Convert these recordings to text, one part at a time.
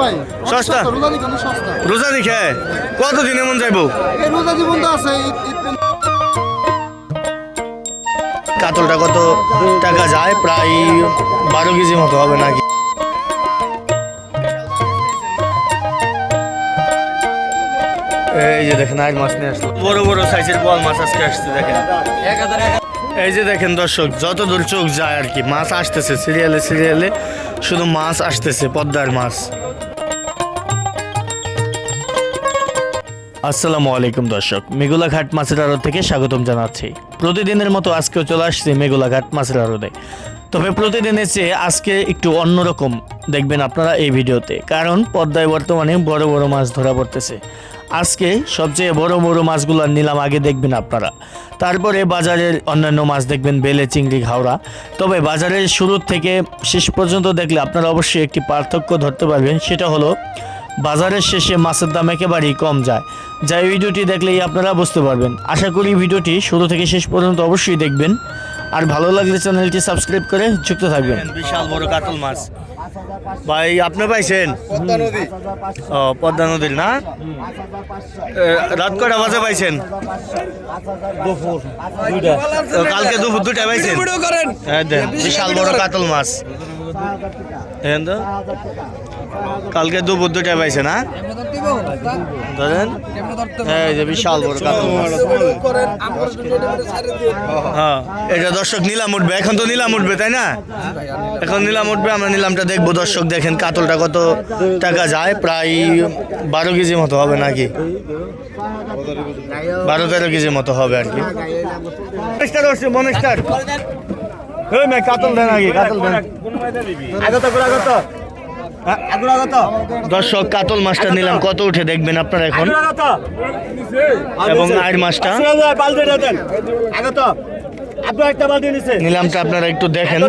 ভাই? সস্তা? রোজা দেখে কতদিন এমন যাইবো? রোজা জীবন তো আছে। কাতলটা কত টাকা যায়? প্রায় বারো কেজি মতো হবে নাকি? এই যে দেখেন আজ মাছ নিয়ে আসলো। বড় বড় সাইজের বল মাছ আজকে আসছে দেখেন। এই যে দেখেন দর্শক যত দূর চোখ যায় আর কি মাছ আসতেছে সিরিয়ালে সিরিয়ালে শুধু মাছ আসতেছে পদ্মার মাছ। আসসালামু আলাইকুম দর্শক মেঘুলাঘাট মাছের আড়ত থেকে স্বাগতম জানাচ্ছি। প্রতিদিনের মতো আজকেও চলে আসছি মেঘুলাঘাট মাছের আড়তে। তবে প্রতিদিনের চেয়ে আজকে একটু অন্যরকম দেখবেন আপনারা এই ভিডিওতে, কারণ পদ্মায় বর্তমানে বড় বড় মাছ ধরা পড়তেছে। আজকে সবচেয়ে বড় বড় মাছগুলো নিলাম আগে দেখবেন আপনারা। তারপরে বাজারের অন্যান্য মাছ দেখবেন বেলে, চিংড়ি, ঘাওড়া। তবে বাজারের শুরু থেকে শেষ পর্যন্ত দেখলে আপনারা অবশ্যই একটি পার্থক্য ধরতে পারবেন, সেটা হলো বাজারের শেষে মাছের দাম একেবারেই কম যায়। যা এই ভিডিওটি দেখলেই আপনারা বুঝতে পারবেন। আশা করি ভিডিওটি শুরু থেকে শেষ পর্যন্ত অবশ্যই দেখবেন। আর ভালো লাগলে চ্যানেলটি সাবস্ক্রাইব করে যুক্ত থাকবেন। বিশাল বড় কাতল মাছ। ভাই আপনি পাইছেন? ও পদ্মা নদীর না? রাত কটা বাজে পাইছেন? কালকে দুপুর দুটায় পাইছেন? হ্যাঁ বিশাল বড় কাতল মাছ। দেখেন তো? কালকে দুপুর দুটায় না? ধরেন? বিশাল বড় হ্যাঁ এটা দর্শক নিলাম উঠবে। এখন তো নিলাম উঠবে, তাই না? এখন নিলাম উঠবে, আমরা নিলামটা দেখব। দর্শক দেখেন কাতলটা কত টাকা যায়, প্রায় বারো কেজি মতো হবে নাকি? বারো তেরো কেজি মতো হবে আর কি। মনেস্টার হচ্ছে মনেস্টার মে কাতল দেন আগে কাতল দেন। দর্শক কাতল মাছটা নিলাম। কত উঠে দেখবেন আপনারা এখন। এবং আয়ের মাছটা। নিলামটা আপনারা একটু দেখেন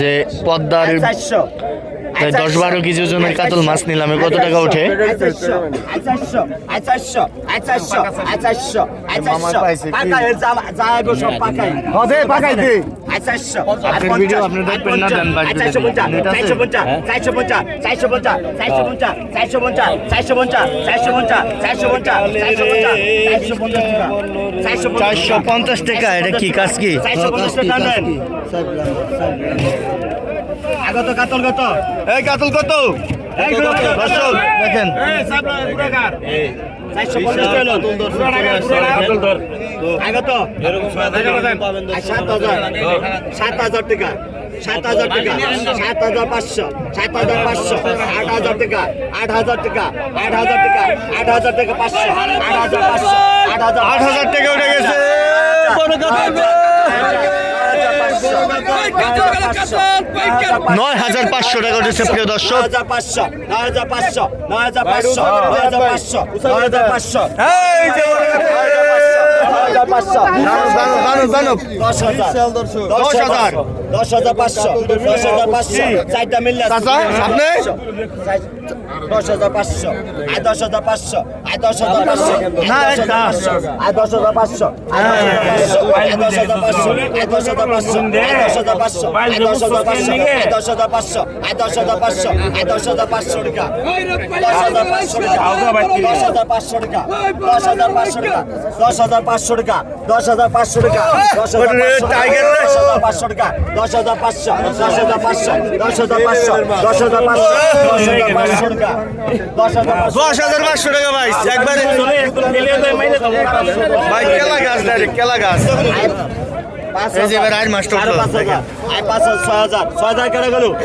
যে পদ্মার প্রায় দশ বারো কেজি ওজনের কাতল মাছ নিলাম কত টাকা ওঠে চারশো পঞ্চাশ টাকা এটা কি কাজ কি আগত কাতল কত? এই কাতল কত? দর্শক দেখেন। সাত হাজার সাত হাজার টাকা। সাত হাজার টাকা। সাত হাজার পাঁচশো। সাত হাজার পাঁচশো। আট হাজার টাকা। আট হাজার টাকা। আট হাজার টাকা। আট হাজার টাকা পাঁচশো। আট হাজার পাঁচশো। আট হাজার আট হাজার টাকা উঠে গেছে। নয় হাজার পাঁচশো টাকা উঠেছে প্রিয় দর্শক। হাজার পাঁচশো নয় হাজার পাঁচশো নয় হাজার পাঁচশো নয় হাজার পাঁচশো নয় হাজার পাঁচশো। এই যে হাজার পাঁচশো। দশ হাজার দশ হাজার। দশ হাজার পাঁচশো দশ হাজার পাঁচশো চারটা মিললে চাচা, আপনি? দশ হাজার পাঁচশো আয় দশ হাজার পাঁচশো আয় দশ হাজার পাঁচশো না, আয় দশ হাজার পাঁচশো আয় দশ হাজার পাঁচশো আয় দশ হাজার পাঁচশো আয় দশ হাজার পাঁচশো আয় দশ হাজার পাঁচশো আয় দশ হাজার পাঁচশো আয় দশ হাজার পাঁচশো আয় দশ হাজার পাঁচশো টাকা দশ হাজার পাঁচশো টাকা দশ হাজার পাঁচশো টাকা দশ হাজার পাঁচশো টাকা দশ হাজার পাঁচশো টাকা দশ হাজার পাঁচশো টাকা দশ হাজার। পাঁচশো টাকা দশ হাজার পাঁচশো দশ হাজার পাঁচশো দশ হাজার পাঁচশো দশ হাজার পাঁচশো দশ হাজার পাঁচশো টাকা দশ হাজার পাঁচশো টাকা ভাই একবারে ভাই কেলা গাছ কেলা গাছ মাছটা আরও পাঁচ হাজার ছয় হাজার ছয় হাজার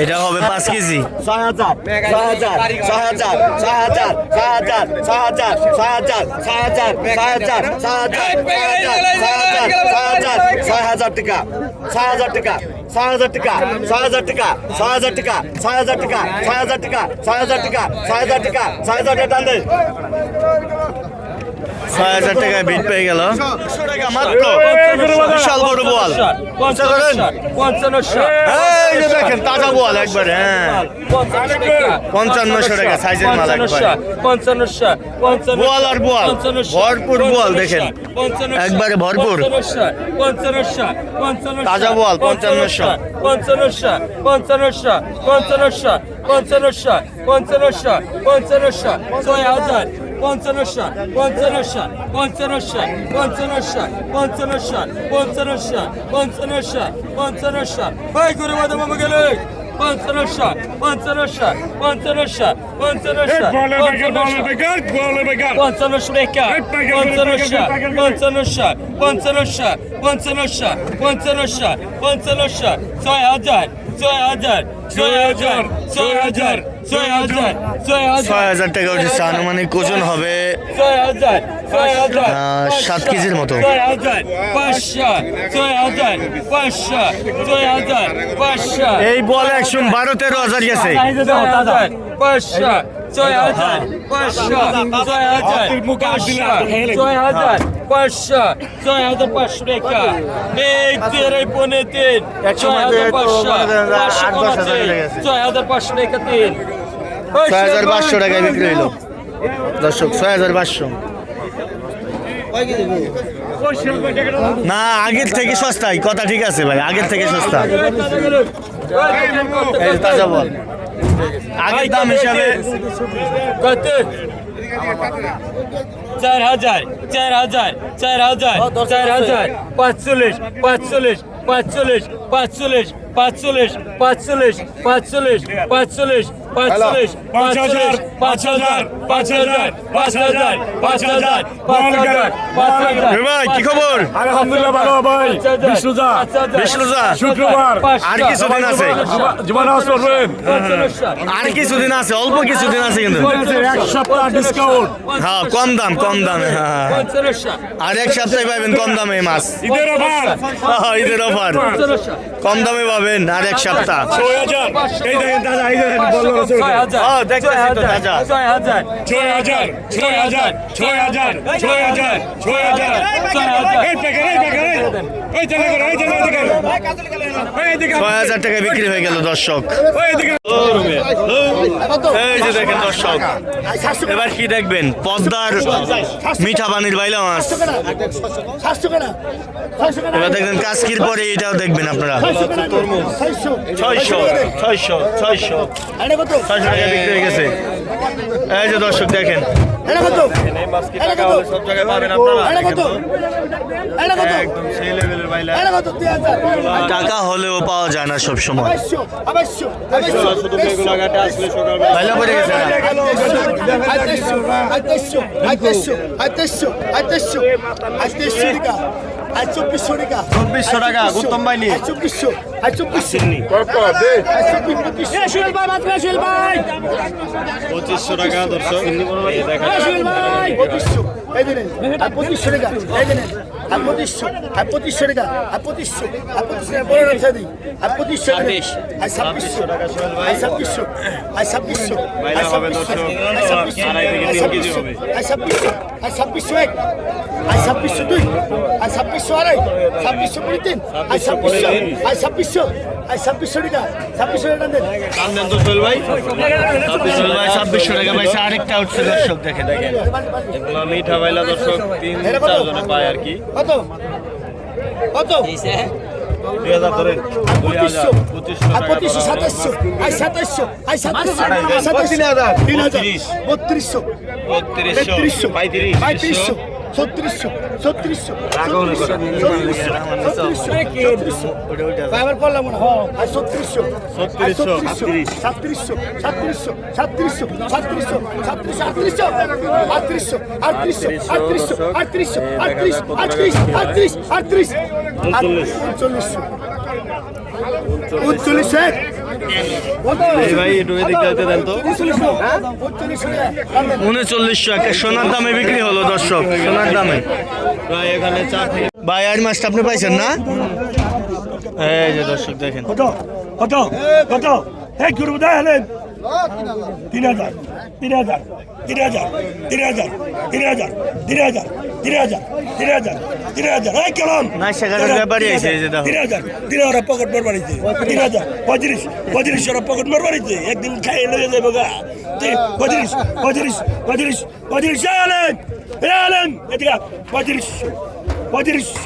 এটা হবে কেজি ছয় হাজার ছয় হাজার ছয় হাজার ছয় হাজার ছয় হাজার ছয় হাজার ছয় হাজার ছয় হাজার ছয় হাজার ছয় হাজার হাজার ছয় হাজার টাকা ছয় হাজার টাকা ছয় হাজার টাকা ছয় হাজার টাকা ছয় হাজার টাকা ছয় হাজার টাকা ছয় হাজার টাকা ছয় হাজার টাকা ছয় হাজার টাকা ছয় হাজার টাকা টান ছয় হাজার টাকায় বিট পেয়ে গেল টাকা মাত্র বিশাল বড় বল এই যে দেখেন তাজা বোয়াল একবারে হ্যাঁ পঞ্চান্নশো টাকা সাইজের মাল একবার বোয়াল আর বোয়াল ভরপুর বোয়াল দেখেন একবারে ভরপুর তাজা বোয়াল, পঞ্চান্নশো। পঞ্চান্নশো পঞ্চান্নশো পঞ্চান্নশো পঞ্চান্নশো পঞ্চান্নশো পঞ্চান্নশো ছয় হাজার পঞ্চান্নশো পঞ্চান্নশো পঞ্চান্নশো পঞ্চান্নশো পঞ্চান্নশো পঞ্চান্নশো পঞ্চান্নশো পঞ্চান্নশো ভাই করে বাদা মামা গেলে পঞ্চান্নশো পঞ্চান্নশো পঞ্চান্নশো পঞ্চান্নশো পঞ্চান্নশো টাকা পঞ্চান্নশো পঞ্চান্নশো পঞ্চান্নশো পঞ্চান্নশো পঞ্চান্নশো পঞ্চান্নশো ছয় হাজার ছয় হাজার ছয় হাজার ছয় হাজার ছয় হাজার ছয় হাজার ছয় হাজার টাকা উঠেছে আনুমানিক ওজন হবে ছয় হাজার ছয় হাজার সাত কেজির মতো ছয় পাঁচশো ছয় হাজার পাঁচশো ছয় হাজার পাঁচশো এই বল একশো বারো তেরো হাজার গেছে ছয় হাজার পাঁচশো ছয় হাজার পাঁচশো ছয় হাজার পাঁচশো ছয় হাজার পাঁচশো টাকা এক তেরো পনে তিন ছয় হাজার পাঁচশো ছয় হাজার পাঁচশো টাকা তিন ছয় হাজার পাঁচশো টাকায় বিক্রি হইল। দর্শক ছয় হাজার পাঁচশো। না আগের থেকে সস্তাই কথা ঠিক আছে ভাই আগের থেকে সস্তা। তাজা বল। আগের দাম হিসাবে চার হাজার চার হাজার চার হাজার চার হাজার পাঁচচল্লিশ পাঁচচল্লিশ পাঁচচল্লিশ পাঁচচল্লিশ পাঁচচল্লিশ পাঁচচল্লিশ পাঁচচল্লিশ পাঁচচল্লিশ পাঁচচল্লিশ পাঁচচল্লিশ পাঁচ হাজার পাঁচ হাজার পাঁচ হাজার পাঁচ হাজার পাঁচ হাজার পাঁচ হাজার ভাই কি খবর? আলহামদুলিল্লাহ ভালো ভাই। বিষ্ণুজা। বিষ্ণুজা। শুক্রবার। আর কিছুদিন আছে? নামাজ পড়বেন আর কিছুদিন আছে অল্প কিছুদিন আছে কিন্তু। এক সপ্তাহ ডিসকাউন্ট হ্যাঁ কম দাম কম দামে হ্যাঁ আর এক সপ্তাহে পাবেন কম দামে মাছ। ঈদের অফার। হ্যাঁ, ঈদের অফার। কম দামে পাবেন। পাবেন আর এক সপ্তাহ। ছয় হাজার। টাকা বিক্রি হয়ে গেল দর্শক। দেখেন দর্শক এবার কি দেখবেন? পদ্মার মিঠা পানির বাইলা মাছ। এবার দেখবেন কাজকির পরে এটাও দেখবেন আপনারা। ছয়শো ছয়শো ছয়শো ছয়শো টাকা বিক্রি হয়ে গেছে এই যে দর্শক দেখেন সব জায়গায় পাবেন আপনারা একদম সেই লেভেলের বাইলা টাকা হলেও পাওয়া যায় না সব সময় চব্বিশশো টাকা। গৌতম ভাই নিয়ে। চব্বিশশো। আর চব্বিশশো। পঁচিশশো টাকা দর্শক। পঁচিশশো। এই দিলেন আর পঁচিশশো টাকা। এই দিলেন আর পঁচিশশো। আর পঁচিশশো টাকা। আর পঁচিশশো। আর পঁচিশশো টাকা। বড় ব্যবসা দিই আর পঁচিশশো আর ছাব্বিশশো। আর ছাব্বিশশো। আর ছাব্বিশশো। আর ছাব্বিশশো। আর ছাব্বিশশো। আর ছাব্বিশশো। আর ছাব্বিশশো এক আর ছাব্বিশশো দুই আর ছাব্বিশশো আড়াই ছাব্বিশশো কুড়ি তিন আর ছাব্বিশশো আর ছাব্বিশশো আর ছাব্বিশশো টাকা ছাব্বিশশো টাকা দেন। দাম দেন তো সোহেল ভাই। ছাব্বিশশো টাকা পাইছে। আরেকটা উঠছে দর্শক দেখে দেখেন। এগুলো মিঠা বাইলা দর্শক তিন চারজনে পায় আর কি। কত? কত? দুই হাজার ধরেন। দুই হাজার পঁচিশশো পঁচিশশো। সাতাশশো। আর সাতাশশো আর সাতাশশো আর তিন হাজার। তিন হাজার বত্রিশ। বত্রিশশো বত্রিশশো পঁয়ত্রিশ পঁয়ত্রিশশো ছত্রিশশো। ছত্রিশশো ছত্রিশশো আবার পড়লাম না আর ছত্রিশশো। ছত্রিশশো, সাতত্রিশশো সাতত্রিশশো সাতত্রিশশো সাতত্রিশশো সাতত্রিশশো আটত্রিশশো আটত্রিশশো আটত্রিশশো আটত্রিশশো আটত্রিশশো আটত্রিশ আটত্রিশ আটত্রিশ আটত্রিশ। উনচল্লিশশো উনচল্লিশশো উনচল্লিশশো সোনার দামে বিক্রি হলো দর্শক। সোনার দামে। ভাই আর মাছটা আপনি পাইছেন না? দর্শক দেখেন। কত? কত? কত? হ্যাঁ গুরু দা তিন হাজার তিন হাজার তিন হাজার তিন হাজার তিন হাজার তিন হাজার তিন হাজার তিন হাজার তিন হাজার এই কেলাম। তিন হাজার তিন হাজার পকেট মার বাড়িতে তিন হাজার পঁয়ত্রিশ পঁয়ত্রিশ ওরা পকেট মার বাড়িতে একদিন খাই লেগে যাবে গা তি- পঁয়ত্রিশ পঁয়ত্রিশ পঁয়ত্রিশ পঁয়ত্রিশ এ আলেন এ আলেন এদিকে আ, অদৃশ্য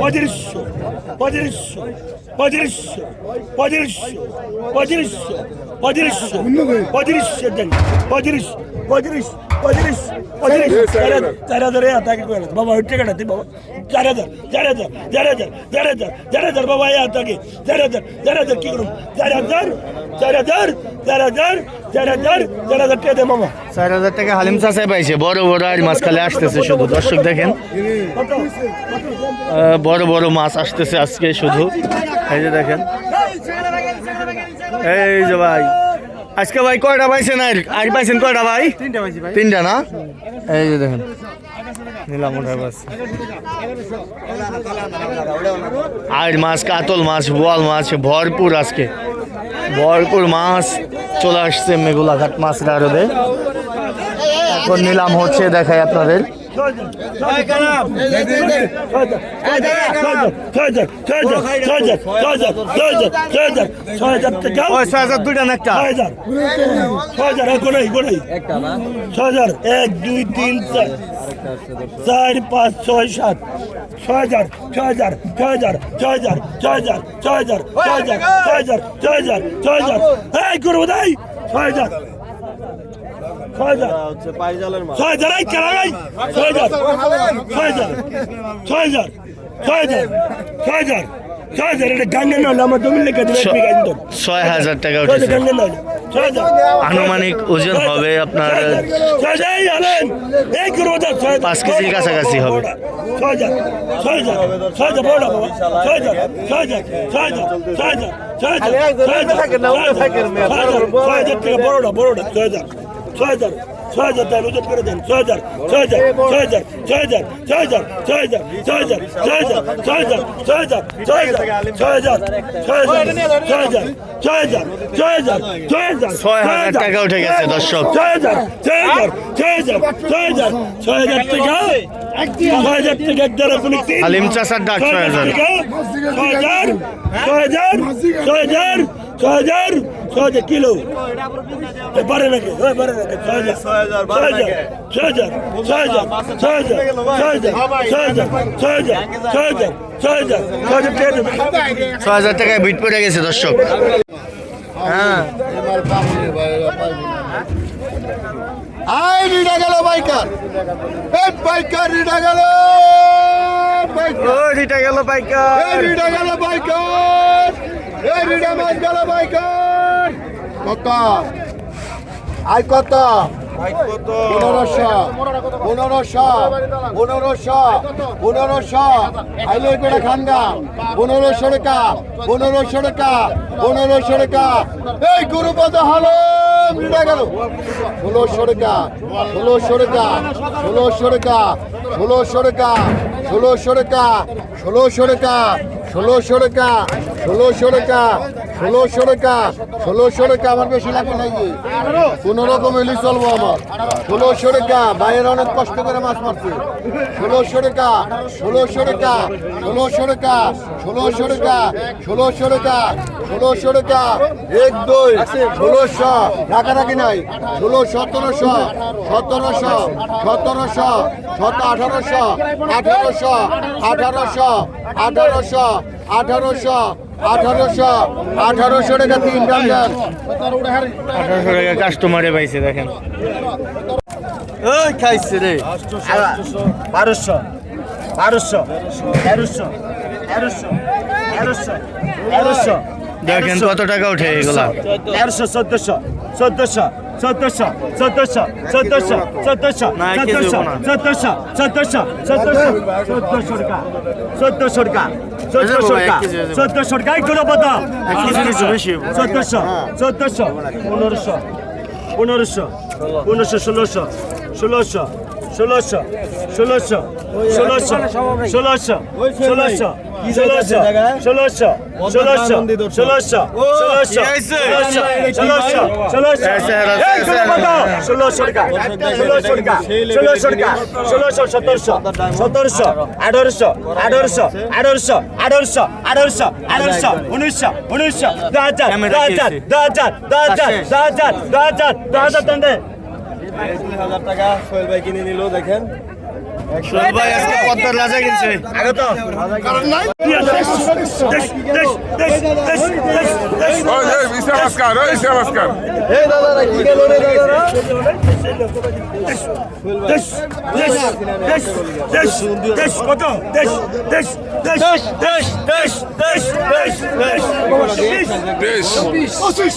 অদৃশ্য অদৃশ্য অদৃশ্য অদৃশ্য অদৃশ্য অদৃশ্য পঁয়ত্রিশশো দেন পঁয়ত্রিশ পঁয়ত্রিশ পঁয়ত্রিশ পঁয়ত্রিশ চার হাজার চার হাজার এ তাকে করে বাবা ওই টাকাটা বাবা চার হাজার চার হাজার চার হাজার চার হাজার চার হাজার বাবা এ তাকে চার হাজার চার হাজার কি করুন চার হাজার চার হাজার চার হাজার চার হাজার চার হাজার টাকা দে মামা চার হাজার টাকা হালিম চাষায় পাইছে বড় বড় আর মাছ খালে আসতেছে শুধু দর্শক দেখেন বড় বড় মাছ আসতেছে আজকে শুধু এই যে দেখেন এই যে ভাই আজকে ভাই কয়টা পাইছেন? আর আর পাইছেন কয়টা ভাই? তিনটা না? এই যে দেখেন। নিলাম আর মাছ কাতল মাছ বোয়াল মাছ ভরপুর আজকে। ভরপুর মাছ চলে আসছে মেঘুলাঘাট মাছ আড়তে এখন নিলাম হচ্ছে দেখাই আপনাদের। ছয় হাজার দুইটা না একটা এক দুই তিন চার চার পাঁচ ছয় সাত ছয় হাজার ছয় হাজার ছয় হাজার ছয় হাজার ছয় হাজার ছয় হাজার ছয় হাজার ছয় হাজার ছয় হাজার ছয় হাজার করব তাই ছয় হাজার ছয় হাজার হচ্ছে পাইজালের মাছ ছয় হাজার এই কেরাই ছয় হাজার ছয় হাজার ছয় হাজার ছয় হাজার ছয় হাজার ছয় হাজার এক। ছয় হাজার ছয় হাজার ছয় হাজার ছয় হাজার এই করব তো ছয় হাজার পাঁচ। ছয় হাজার ছয় হাজার ছয় হাজার ছয় হাজার ছয় হাজার ছয় হাজার টাকা উঠেছে আনুমানিক ওজন হবে আপনার পাঁচ কেজির কাছাকাছি হবে ছয় হাজার ছয় হাজার হাজার ওজন করে দেন ছয় হাজার ছয় হাজার ছয় হাজার ছয় হাজার ছয় হাজার ছয় হাজার ছয় হাজার ছয় হাজার ছয় হাজার ছয় হাজার ছয় হাজার ছয় হাজার ছয় হাজার ছয় হাজার ছয় হাজার ছয় হাজার ছয় হাজার ছয় হাজার টাকা উঠে গেছে দর্শক ছয় হাজার ছয় হাজার ছয় হাজার ছয় হাজার ছয় হাজার টাকা ছয় হাজার টাকা এক দ্বারা কোনো তিন চাষার ডাক ছয় হাজার ছয় হাজার ছয় হাজার ছয় হাজার ছয় হাজার ছয় হাজার কিলো। পারে নাকি? ওই পারে নাকি? ছয় হাজার। ছয় হাজার ছয় হাজার। ছয় হাজার। ছয় হাজার। ছয় হাজার। ছয় হাজার। ছয় হাজার। ছয় হাজার। ছয় হাজার। ছয় হাজার। ছয় হাজার টাকা দেবে। ছয় হাজার টাকায় বিট পড়ে গেছে দর্শক। হ্যাঁ। আই রিডা গেল বাইকার। এই বাইকার রিডা গেল। বাইকার রিটা গেল এই পাইকার রিডা গেল বাইকার। এই রিডা মাছ গেল বাইকার। কত? আই কত? পনেরোশো পনেরোশো পনেরোশো পনেরোশো। আইলে করে খানগা পনেরোশো টাকা পনেরোশো টাকা পনেরোশো টাকা। এই গুরুপদ হলো মিলে গেল। ষোলোশো টাকা ষোলোশো টাকা ষোলোশো টাকা ষোলোশো টাকা ষোলোশো টাকা ষোলোশো টাকা ষোলোশো টাকা। ষোলোশো টাকা ষোলোশো টাকা ষোলোশো টাকা আমার বেশি লাগবে নাকি কোনো রকম এলি চলবো আমার ষোলোশো টাকা বাইরের অনেক কষ্ট করে মাছ মারছে ষোলোশো টাকা ষোলোশো টাকা ষোলোশো টাকা ষোলোশো টাকা ষোলোশো টাকা ষোলোশো টাকা এক দুই ষোলোশো রাখারাখি নাই ষোলো সতেরোশো সতেরোশো সতেরোশো সত আঠারোশো আঠারোশো আঠারোশো আঠারোশো আঠারোশো আঠারোশো আঠারোশো টাকা তিন টাকা আঠারোশো টাকা কাস্টমারে পাইছে দেখেন। ওই খাইছে রে। বারোশো বারোশো তেরোশো তেরোশো তেরোশো তেরোশো। দেখেন কত টাকা উঠে এগুলা। তেরোশো চোদ্দশো চোদ্দশো চোদ্দশো চোদ্দশো চোদ্দশো চোদ্দশো চোদ্দশো চোদ্দশো চোদ্দশো চোদ্দশো চোদ্দশো টাকা চোদ্দশো টাকা। চোদ্দশো চোদ্দশো টাকা কিলো কত চোদ্দশো চোদ্দশো পনেরোশো পনেরোশো পনেরোশো ষোলোশো ষোলোশো। ষোলোশো ষোলোশো ষোলোশো ষোলোশো ষোলোশো ষোলোশো ষোলোশো ষোলোশো ষোলোশো ষোলোশো সতেরোশো সতেরোশো আঠারোশো আঠারোশো আঠারোশো আঠারোশো আঠারোশো আঠারোশো উনিশশো উনিশশো দু হাজার দু হাজার দু হাজার দু হাজার দু হাজার দু হাজার দু হাজার তিন হাজার টাকা সোহেল দেশ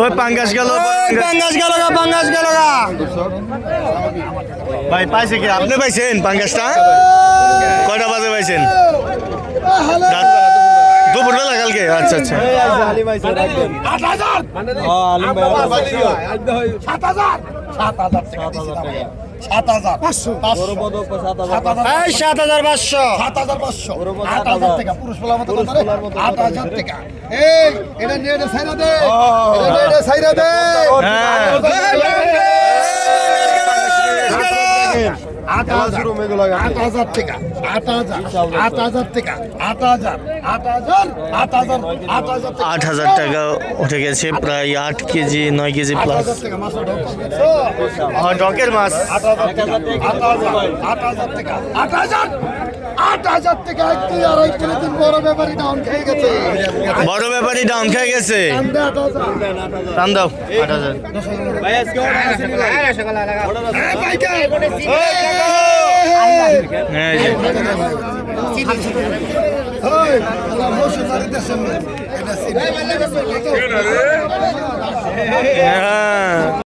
ওই পাঙ্গাস গেল পাঙ্গাস গেল। গা পাঙ্গাস গেল গা। ভাই পাইছে কি? আপনি পাইছেন পাঙ্গাসটা? কয়টা বাজে পাইছেন? দুপুরবেলা কালকে? আচ্ছা আচ্ছা। আট হাজার। সাত হাজার পাঁচশো সাত হাজার পাঁচশো সাত হাজার পাঁচশো আট হাজার টাকা পুরুষ বলার মতো আট হাজার টাকা এই এটা নিয়ে সাইরা দে এটা সাইরা দে আট হাজার। আট হাজার। টাকা। আট হাজার। আট হাজার টাকা। আট হাজার। আট হাজার। আট হাজার। আট হাজার আট হাজার টাকা উঠে গেছে প্রায় আট কেজি নয় কেজি প্লাস ডকের মাছ আট হাজার টাকা আট হাজার আট হাজার টাকা। আট হাজার। আট হাজার থেকে এক দুই আড়াই কিলো দিন বড় ব্যাপারী ডাউন খেয়ে গেছে। বড় ব্যাপারী ডাউন খেয়ে গেছে। টান দাও আট হাজার। হ্যাঁ।